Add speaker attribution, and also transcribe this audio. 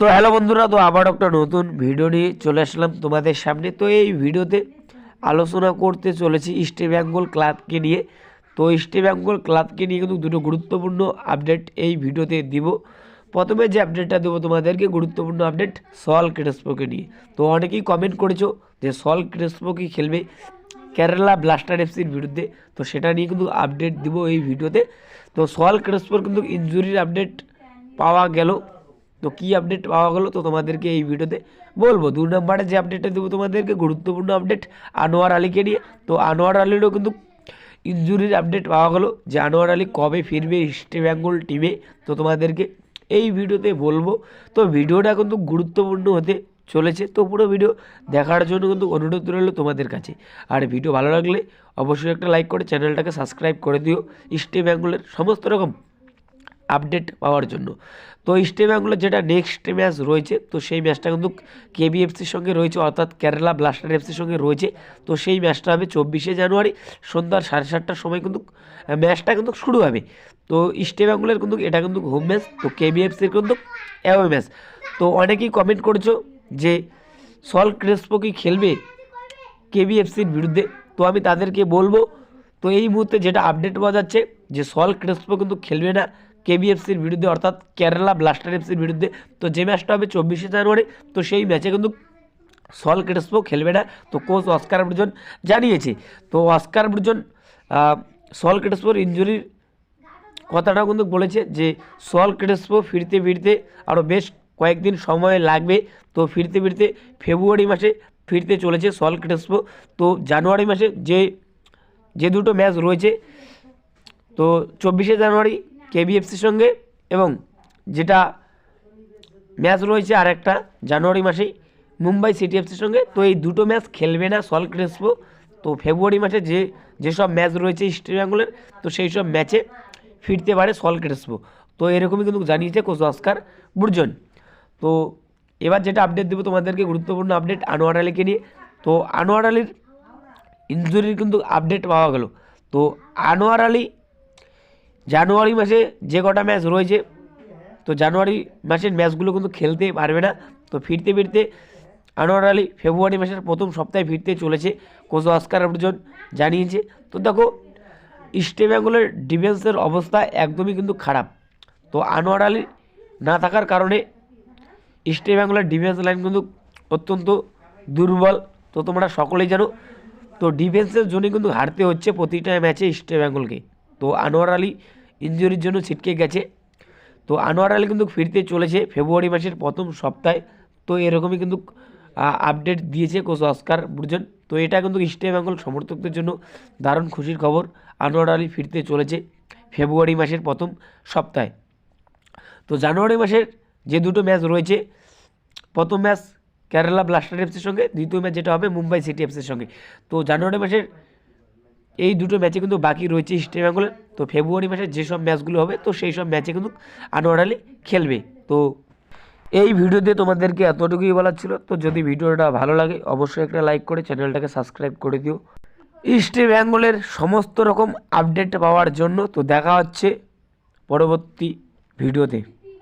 Speaker 1: তো হ্যালো বন্ধুরা, তো আবার একটা নতুন ভিডিও নিয়ে চলে আসলাম তোমাদের সামনে। তো এই ভিডিওতে আলোচনা করতে চলেছি ইস্ট বেঙ্গল ক্লাবকে নিয়ে। তো ইস্ট বেঙ্গল ক্লাবকে নিয়ে কিন্তু দুটো গুরুত্বপূর্ণ আপডেট এই ভিডিওতে দিব। প্রথমে যে আপডেটটা দেবো তোমাদেরকে, গুরুত্বপূর্ণ আপডেট সল ক্রেসপোকে নিয়ে। তো অনেকেই কমেন্ট করেছ যে সল ক্রেসপো কি খেলবে? কেরালা ব্লাস্টার এফসির বিরুদ্ধে। তো সেটা নিয়ে কিন্তু আপডেট দিব এই ভিডিওতে তো সল ক্রেসপোর কিন্তু ইনজুরির আপডেট পাওয়া গেল। তো কী আপডেট পাওয়া গেলো তো তোমাদেরকে এই ভিডিওতে বলব। দু নম্বরে যে আপডেটটা দেবো তোমাদেরকে, গুরুত্বপূর্ণ আপডেট আনোয়ার আলীকে নিয়ে। তো আনোয়ার আলীরও কিন্তু ইনজুরির আপডেট পাওয়া গেলো যে আনোয়ার আলী কবে ফিরবে ইস্ট বেঙ্গল টিমে তো তোমাদেরকে এই ভিডিওতে বলব। তো ভিডিওটা কিন্তু গুরুত্বপূর্ণ হতে চলেছে, তো পুরো ভিডিও দেখার জন্য কিন্তু অনুরোধ রইল তোমাদের কাছে। আর ভিডিও ভালো লাগলে অবশ্যই একটা লাইক করে চ্যানেলটাকে সাবস্ক্রাইব করে দিও। ইস্ট বেঙ্গলের সমস্ত রকম আপডেট পাওয়ার জন্য। তো ইস্ট বেঙ্গলের যেটা নেক্সট ম্যাচ রয়েছে, তো সেই ম্যাচটা কিন্তু কেবিএফসির সঙ্গে রয়েছে, অর্থাৎ কেরালা ব্লাস্টার এফসির সঙ্গে রয়েছে। তো সেই ম্যাচটা হবে চব্বিশে জানুয়ারি সন্ধ্যার সাড়ে সাতটার সময় কিন্তু ম্যাচটা কিন্তু শুরু হবে। তো ইস্ট বেঙ্গলের কিন্তু এটা কিন্তু হোম ম্যাচ তো কেবিএফসির কিন্তু অ্যাওয়ে ম্যাচ তো অনেকেই কমেন্ট করেছ যে সল ক্রেসপো কি খেলবে কেবিএফসির বিরুদ্ধে? তো আমি তাদেরকে বলব, তো এই মুহূর্তে যেটা আপডেট পাওয়া যাচ্ছে যে সল ক্রেসপো কিন্তু খেলবে না কেবিএফসির বিরুদ্ধে, অর্থাৎ কেরালা ব্লাস্টার এফসির বিরুদ্ধে, তো যে ম্যাচটা হবে চব্বিশে জানুয়ারি, তো সেই ম্যাচে কিন্তু সল ক্রেসপো খেলবে না। তো কোচ অস্কার ব্রুজন জানিয়েছে। তো অস্কার ব্রুজন সল ক্রেসপোর ইঞ্জুরির কথাটাও কিন্তু বলেছে যে সল ক্রেসপো ফিরতে ফিরতে আরও বেশ কয়েকদিন সময় লাগবে। তো ফিরতে ফিরতে ফেব্রুয়ারি মাসে ফিরতে চলেছে সল ক্রেসপো তো জানুয়ারি মাসে যে যে দুটো ম্যাচ রয়েছে, তো চব্বিশে জানুয়ারি কেবিএফসির সঙ্গে এবং যেটা ম্যাচ রয়েছে আর একটা জানুয়ারি মাসেই মুম্বাই সিটি এফসির সঙ্গে। তো এই দুটো ম্যাচ খেলবে না সল ক্রেসপো। তো ফেব্রুয়ারি মাসে যে যেসব ম্যাচ রয়েছে ইস্ট বেঙ্গলের তো সেই সব ম্যাচে ফিরতে পারে সল ক্রেসপো। তো এরকমই কিন্তু জানিয়েছে কোচ অস্কার বুর্জন। তো এবার যেটা আপডেট দেবো তোমাদেরকে, গুরুত্বপূর্ণ আপডেট আনোয়ার আলীকে নিয়ে। তো আনোয়ার আলীর ইনজুরির কিন্তু আপডেট পাওয়া গেল। তো আনোয়ার আলী জানুয়ারি মাসে যে কটা ম্যাচ রয়েছে, তো জানুয়ারি মাসের ম্যাচগুলো কিন্তু খেলতে পারবে না। তো ফিরতে ফিরতে আনোয়ার আলী ফেব্রুয়ারি মাসের প্রথম সপ্তাহে ফিরতে চলেছে, কোচ অস্কার অর্জন জানিয়েছে। তো দেখো, ইস্ট বেঙ্গলের ডিফেন্সের অবস্থা একদমই কিন্তু খারাপ। তো আনোয়ার আলী না থাকার কারণে ইস্ট বেঙ্গলের ডিফেন্স লাইন কিন্তু অত্যন্ত দুর্বল। তো তোমরা সকলেই জানো, তো ডিফেন্সের জন্য কিন্তু হারতে হচ্ছে প্রতিটা ম্যাচে ইস্ট বেঙ্গলকে। তো আনোয়ার আলী ইঞ্জুরির জন্য ছিটকে গেছে। তো আনোয়ার আলী কিন্তু ফিরতে চলেছে ফেব্রুয়ারি মাসের প্রথম সপ্তাহে। তো এরকমই কিন্তু আপডেট দিয়েছে কোচ অস্কার বুর্জন। তো এটা কিন্তু ইস্ট বেঙ্গল সমর্থকদের জন্য দারুণ খুশির খবর। আনোয়ার আলী ফিরতে চলেছে ফেব্রুয়ারি মাসের প্রথম সপ্তাহে। তো জানুয়ারি মাসের যে দুটো ম্যাচ রয়েছে, প্রথম ম্যাচ কেরালা ব্লাস্টার এফসির সঙ্গে, দ্বিতীয় ম্যাচ যেটা হবে মুম্বাই সিটি এফসির সঙ্গে। তো জানুয়ারি মাসের এই দুটো ম্যাচে কিন্তু বাকি রয়েছে ইস্ট বেঙ্গলের তো ফেব্রুয়ারি মাসে যেসব ম্যাচগুলো হবে, তো সেই সব ম্যাচে কিন্তু আনোয়ারালি খেলবে। তো এই ভিডিওতে তোমাদেরকে এতটুকুই বলার ছিল। তো যদি ভিডিওটা ভালো লাগে, অবশ্যই একটা লাইক করে চ্যানেলটাকে সাবস্ক্রাইব করে দিও। ইস্ট বেঙ্গলের সমস্ত রকম আপডেট পাওয়ার জন্য তো দেখা হচ্ছে পরবর্তী ভিডিওতে।